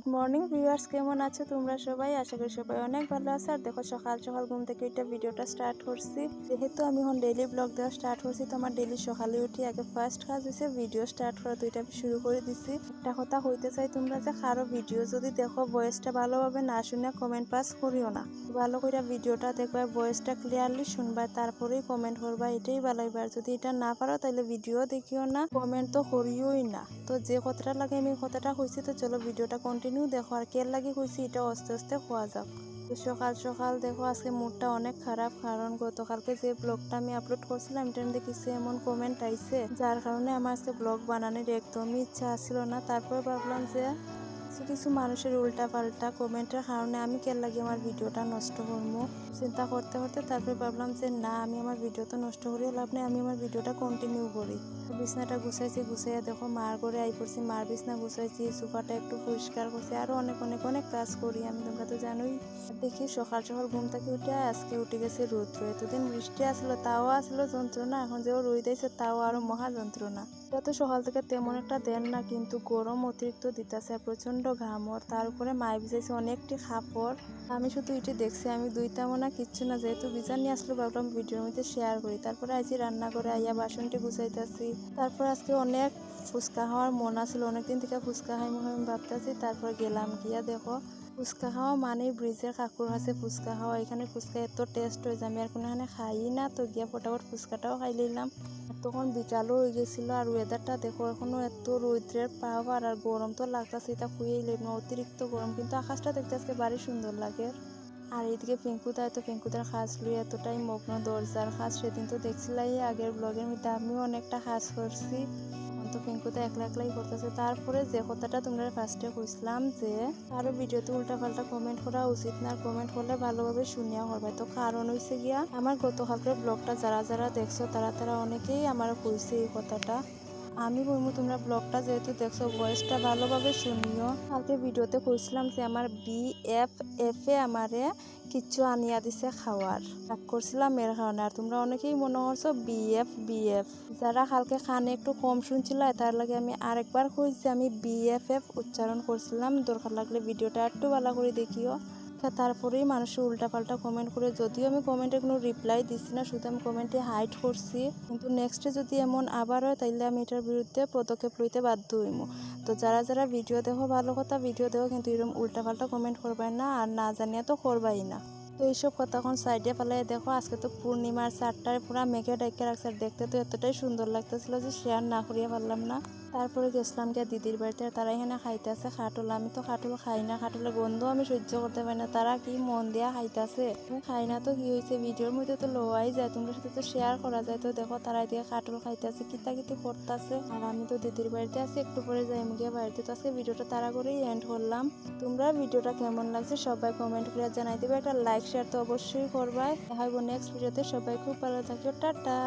Good morning viewers কেমন আছো তোমরা সবাই? আশা করি সবাই অনেক ভালো আছে। আর দেখো, সকাল সকাল ঘুম থেকে এটা ভিডিওটা স্টার্ট করছি। যেহেতু আমি এখন ডেলি ব্লগ দেওয়া স্টার্ট করছি, তো আমার ডেইলি সকালে উঠি আগে ফার্স্ট কাজ হয়েছে ভিডিও স্টার্ট করা এটা আমি শুরু করে দিছি। একটা কথা হইতে চাই তোমরা যে, কারও ভিডিও যদি দেখো ভয়েসটা ভালোভাবে না শুনে কমেন্ট পাস করিও না। ভালো করে ভিডিওটা দেখবা ভয়েসটা ক্লিয়ারলি শুনবা, তারপরেই কমেন্ট করবা, এটাই ভালো। এবার যদি এটা না পারো তাহলে ভিডিও দেখিও না কমেন্ট তো করিওই না। তো যে কথাটা লাগে, আমি কথাটা হয়েছি তো চলো ভিডিওটা কন্টিনিউ দেখো আর কে লাগে কইছি এটা আস্তে আস্তে খোয়া যাক। সকাল সকাল দেখো আজকে মুডটা অনেক খারাপ, কারণ গতকালকে যে ব্লগটা আমি আপলোড করছিলাম এটা মধ্যে কিছু এমন কমেন্ট আইছে, যার কারণে আমার আজকে ব্লগ বানানোর একদমই ইচ্ছা ছিল না। তারপর ভাবলাম যে কিছু মানুষের উল্টা পাল্টা কমেন্টের কারণে আমি কে লাগে আমার ভিডিওটা নষ্ট করব? চিন্তা করতে করতে তারপরে ভাবলাম যে না, আমি আমার ভিডিও তো নষ্ট করিও লাভ নেই, আমি আমার ভিডিওটা কন্টিনিউ করি। বিছনাটা গুছাইছি, গুছাইয়া দেখো মার করে আই পড়ছি, মার বিছনা গুছাইছি, সোফাটা একটু পরিষ্কার করছি, আরও অনেক অনেক অনেক কাজ করি আমি, তোমরা তো জানোই। দেখি সকাল সকাল ঘুম থেকে উঠে আজকে উঠে গেছে রৌদ্র, এতদিন বৃষ্টি আসলো, তাও আসলো যন্ত্রণা, এখন যে রোদ দিয়েছে তাও আরও মহা যন্ত্রণা। এটা তো সকাল থেকে তেমন একটা দেন না, কিন্তু গরম অতিরিক্ত দিতেছে প্রচণ্ড ঘামর তার উপরে মায় ভিজাইছে অনেকটি খাপড় আমি শুধু এটি দেখছি, আমি দুই তেমন না, কিচ্ছু না। যেহেতু বিজার নিয়ে আসলো, ভাবলাম ভিডিওর মধ্যে শেয়ার করি। তারপরে আজকে রান্না করে, আইয়া বাসনটি গুছাইতেছি। তারপর আজকে অনেক ফুচকা খাওয়ার মন আছিল। অনেকদিন থেকে ফুচকা খাই আমি ভাবতেছি, তারপর গেলাম গিয়া দেখো। ফুচকা খাওয়া মানে ব্রিজের কাকুর কাছে ফুচকা খাওয়া। এখানে ফুচকা এত টেস্ট হয়েছে আমি আর কোনোখানে খাই না। তো গিয়া ফটাফট ফুচকাটাও খাই নিলাম তখন বিকালও হয়ে গেছিল আর ওয়েদারটা দেখো, এখনও এত রৌদ্রের পাওয়ার আর গরম তো লাগতেছে এটা খুঁয়েই লেব না, অতিরিক্ত গরম। কিন্তু আকাশটা দেখতে আজকে বাড়ি সুন্দর লাগে। আর এইদিকে পিঙ্কুদায় তো, পিঙ্কুদার খাস লুই এতটাই মগ্ন, দরজার খাস সেদিন তো দেখছিলাই আগের ব্লগের মধ্যে, আমিও অনেকটা খাস করছি এখন তো পিঙ্কুদা একলা একলাই করতেছে তারপরে যে কথাটা তোমরা ফার্স্টে কইছিলাম যে, আরও ভিডিওতে উল্টাপাল্টা কমেন্ট করা উচিত না কমেন্ট করলে ভালোভাবে শুনিয়া হবে তো কারণ হয়েছে গিয়া, আমার গতকালকের ব্লগটা যারা যারা দেখছ, তারা তারা অনেকেই আমার কইছে এই কথাটা। আমি বলব, তোমরা ব্লগটা যেহেতু দেখছ ভয়েসটা ভালোভাবে শুনিও। কালকে ভিডিওতে কইছিলাম যে আমার বি এফ এফ আমারে কিচ্ছু আনিয়া দিছে খাওয়ার। রাগ করছিলাম এর কারণে। আর তোমরা অনেকেই মনে করছ বি এফ বি এফ যারা কালকে খানে একটু কম শুনছিল, তার লাগে আমি আরেকবার কইছি, আমি বি এফ এফ উচ্চারণ করছিলাম। দরকার লাগলে ভিডিওটা একটু ভালো করে দেখিও। তারপরেই মানুষের উল্টাপাল্টা কমেন্ট করে, যদিও আমি কমেন্টে কোনো রিপ্লাই দিচ্ছি না, শুধু আমি কমেন্টে হাইড করছি। কিন্তু নেক্সটে যদি এমন আবার হয়, তাইলে আমি এটার বিরুদ্ধে পদক্ষেপ লইতে বাধ্য হইমু। তো যারা যারা ভিডিও দেখো, ভালো কথা ভিডিও দেখো, কিন্তু এরকম উল্টাপাল্টা কমেন্ট করবাই না, আর না জানিয়া তো করবাই না। তো এইসব কথা এখন সাইডে ফেলাই দেখো, আজকে তো পূর্ণিমার চারটায় পুরা মেঘে ডেকে রাখছে দেখতে তো এতটাই সুন্দর লাগতেছিল যে শেয়ার না করিয়া পারলাম না। তারপরে গেছিলাম গিয়ে দিদির বাড়িতে তারা এখানে খাইতেছে খাটল। আমি তো খাটল খাই না, খাটলের গন্ধ আমি সহ্য করতে পারি না। তারা কি মন দিয়া খাইতেছে? খাই না তো কি হয়েছে ভিডিওর মধ্যে তো লোয়াই যায়, তোমরা সাথে তো শেয়ার করা যায়। তো দেখো তারা দিয়ে খাটল খাইতেছে কিতা কিতি করতেছে। আর আমি তো দিদির বাড়িতে আছি, একটু পরে যাই গিয়ে বাড়িতে। তো আজকে ভিডিওটা তারা করেই এন্ড করলাম। তোমরা ভিডিওটা কেমন লাগছে সবাই কমেন্ট করে জানাই দেবে। একটা লাইক শেয়ার তো অবশ্যই করবাই। দেখা নেক্সট ভিডিওতে সবাই খুব ভালো থাকিও, টাটা।